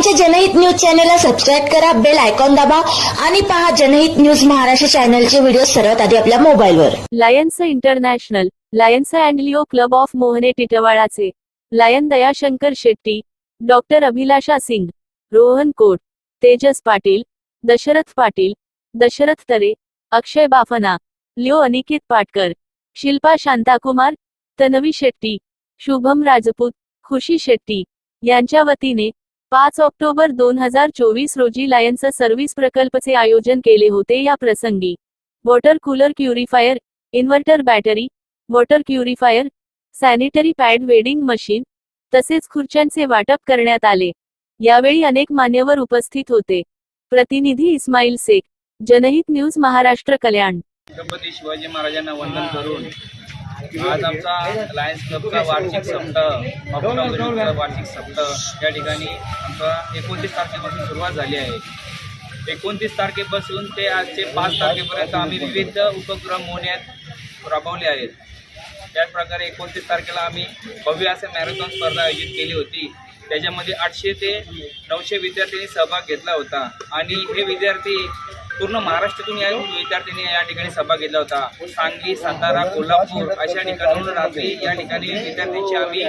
आमच्या जनहित न्यूज चॅनलला सबस्क्राईब करा बेल आयकॉन दाबा आणि पहा जनहित न्यूज महाराष्ट्र चॅनलचे व्हिडिओ सर्वात आधी आपल्या मोबाईलवर. Lions International Lions and Leo club of Mohane टिटवाळाचे. Lion Dayashankar Shetty doctor Abhilasha Singh Rohan Kot Tejas Patil Dashrath Patil Dashrath Tare Akshay Bafna Leo Aniket Patkar Shilpa Shantakumar Tanvi Shetty Shubham Rajput Khushi Shetty यांच्या वतीने पाच October दोन हजार चोवीस रोजी Lions service प्रकल्पचे आयोजन केले होते या प्रसंगी. Water cooler purifier inverter battery water purifier sanitary pad vending machine तसेच खुर्च्यांचे वाटप करण्यात आले. यावेळी अनेक मान्यवर उपस्थित होते. प्रतिनिधी इस्माईल शेख जनहित न्यूज महाराष्ट्र कल्याण. छत्रपती शिवाजी महाराजांना वंदन करून आज आमचा लायन्स क्लबचा वार्षिक सप्ताह वार्षिक सप्ताह या ठिकाणी आमचा एकोणतीस तारखेपासून सुरुवात झाली आहे. एकोणतीस तारखेपासून ते आजचे पाच तारखेपर्यंत आम्ही विविध उपक्रम मोहण्यात राबवले आहेत. त्याचप्रकारे एकोणतीस तारखेला आम्ही भव्य असे मॅरेथॉन स्पर्धा आयोजित केली होती. त्याच्यामध्ये आठशे ते नऊशे विद्यार्थ्यांनी सहभाग घेतला होता. आणि हे विद्यार्थी पूर्ण महाराष्ट्रातून या विद्यार्थ्यांनी या ठिकाणी सभा घेतला होता. सांगली सातारा कोल्हापूर अशा ठिकाणाहून रात्री या ठिकाणी विद्यार्थ्यांची आम्ही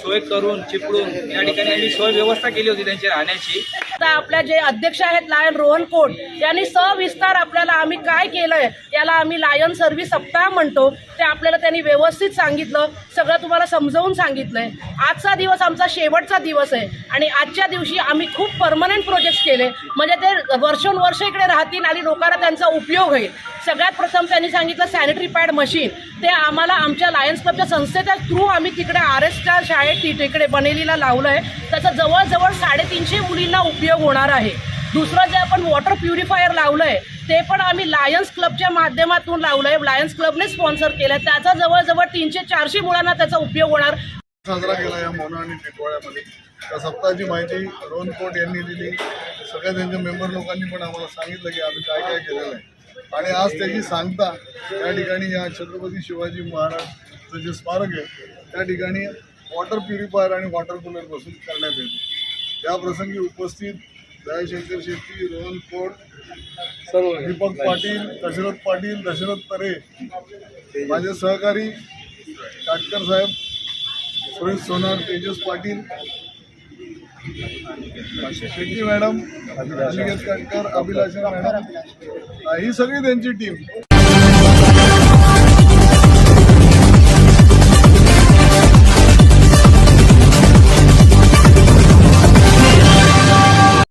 सोय करून चिपळून या ठिकाणी आम्ही सोय व्यवस्था केली होती त्यांची राहण्याची. आता आपल्या जे अध्यक्ष आहेत लायन रोहन कोट यांनी सविस्तार आपल्याला आम्ही काय केलंय याला आम्ही लायन सर्व्हिस सप्ताह म्हणतो ते आपल्याला त्यांनी व्यवस्थित सांगितलं सगळं तुम्हाला समजावून सांगितलंय. आजचा दिवस आमचा शेवटचा दिवस आहे आणि आजच्या दिवशी आम्ही खूप परमनंट प्रोजेक्ट केले. म्हणजे ते वर्षोनवर्ष इकडे राहतील आणि लोकांना त्यांचा उपयोग होईल. सगळ्यात प्रथम त्यांनी सांगितलं सॅनिटरी पॅड मशीन ते आम्हाला आमच्या लायन्स क्लबच्या संस्थेच्या थ्रू आम्ही तिकडे आर एसच्या शाळेत तिकडे बनेलीला लावलं आहे त्याचा जवळजवळ साडेतीनशे मुलींना उपयोग होणार आहे. दुसरं जे आपण वॉटर प्युरिफायर लावलं आहे ते पण आम्ही लायन्स क्लबच्या माध्यमातून लावलं आहे लायन्स क्लबने स्पॉन्सर केलं आहे त्याचा जवळजवळ तीनशे चारशे मुलांना त्याचा उपयोग होणार. साजरा केला या मौना आणि टिटवाळ्यामध्ये. त्या सप्ताहाची माहिती रोहन कोट यांनी दिली. सगळ्या त्यांच्या मेंबर लोकांनी पण आम्हाला सांगितलं की आम्ही काय काय केलेलं आहे. आणि आज त्याची सांगता त्या ठिकाणी या छत्रपती शिवाजी महाराजचं जे स्मारक आहे त्या ठिकाणी वॉटर प्युरिफायर आणि वॉटर कूलर बसून करण्यात येते. या प्रसंगी उपस्थित दयाशंकर शेट्टी रोहन कोट सर्व दीपक पाटील दशरथ पाटील दशरथ तरे माझे सहकारी काटकर साहेब सुरेश सोनार तेजस पाटील शेट्टी मॅडम अनिकेत काटकर अभिलाषा मॅडम ही सगळी त्यांची टीम